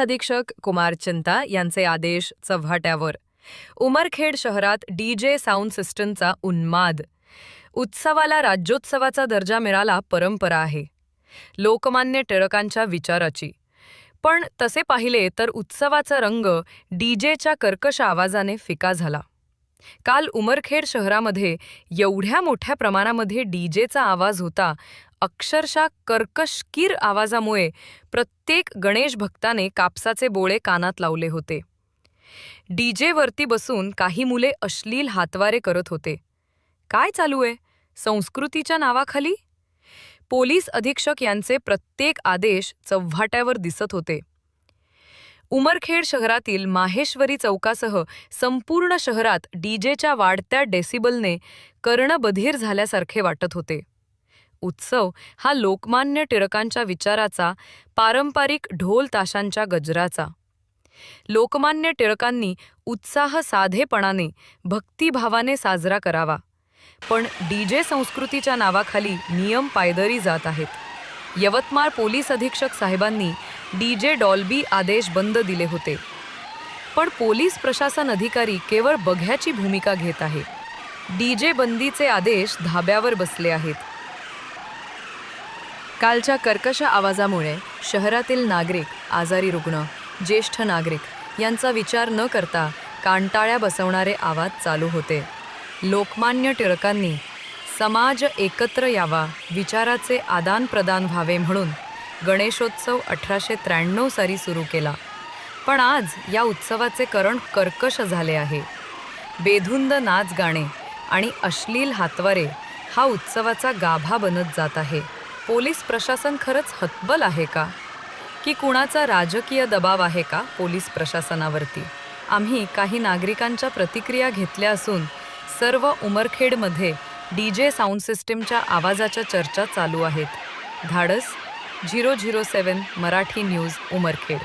अधीक्षक कुमार चिंता यांचे आदेश चव्हाट्यावर. उमरखेड शहरात डीजे साऊंड सिस्टमचा उन्माद. उत्सवाला राज्योत्सवाचा दर्जा मिळाला परंपरा आहे. लोकमान्य टिळकांच्या विचाराची. पण तसे पाहिले तर उत्सवाचा रंग डीजेच्या कर्कश आवाजाने फिका झाला. काल उमरखेड शहरामध्ये एवढ्या मोठ्या प्रमाणामध्ये डीजेचा आवाज होता अक्षरशः कर्कशकीर आवाजामुळे प्रत्येक गणेश भक्ताने कापसाचे बोळे कानात लावले होते. डीजेवरती बसून काही मुले अश्लील हातवारे करत होते. काय चालू आहे? संस्कृतीच्या नावाखाली? पोलीस अधीक्षक यांचे प्रत्येक आदेश चव्हाट्यावर दिसत होते. उमरखेड शहरातील माहेश्वरी चौकासह संपूर्ण शहरात डीजेच्या वाढत्या डेसिबलने कर्णबधीर झाल्यासारखे वाटत होते. उत्सव हा लोकमान्य टिळकांच्या विचाराचा पारंपरिक ढोल ताशांच्या गजराचा. लोकमान्य टिळकांनी उत्साह साधेपणाने भक्तिभावाने साजरा करावा. पण डीजे संस्कृतीच्या नावाखाली नियम पायदरी जात आहेत. यवतमाळ पोलीस अधीक्षक साहेबांनी डीजे डॉल्बी आदेश बंद दिले होते. पण पोलीस प्रशासन अधिकारी केवळ बघ्याची भूमिका घेत आहे. डीजे बंदीचे आदेश धाब्यावर बसले आहेत. कालच्या कर्कश आवाजामुळे शहरातील नागरिक आजारी रुग्ण ज्येष्ठ नागरिक यांचा विचार न करता कांटाळ्या बसवणारे आवाज चालू होते. लोकमान्य टिळकांनी समाज एकत्र यावा विचाराचे आदानप्रदान व्हावे म्हणून गणेशोत्सव अठराशे त्र्याण्णव साली सुरू केला. पण आज या उत्सवाचे करण कर्कश झाले आहे. बेधुंद नाच गाणे आणि अश्लील हातवारे हा उत्सवाचा गाभा बनत जात आहे. पोलीस प्रशासन खरंच हतबल आहे का? की कुणाचा राजकीय दबाव आहे का पोलीस प्रशासनावरती? आम्ही काही नागरिकांच्या प्रतिक्रिया घेतल्या असून सर्व उमरखेडमध्ये डी जे साऊंड सिस्टीमच्या आवाजाच्या चर्चा चालू आहेत. धाडस zero zero seven Marathi news Umarkhed.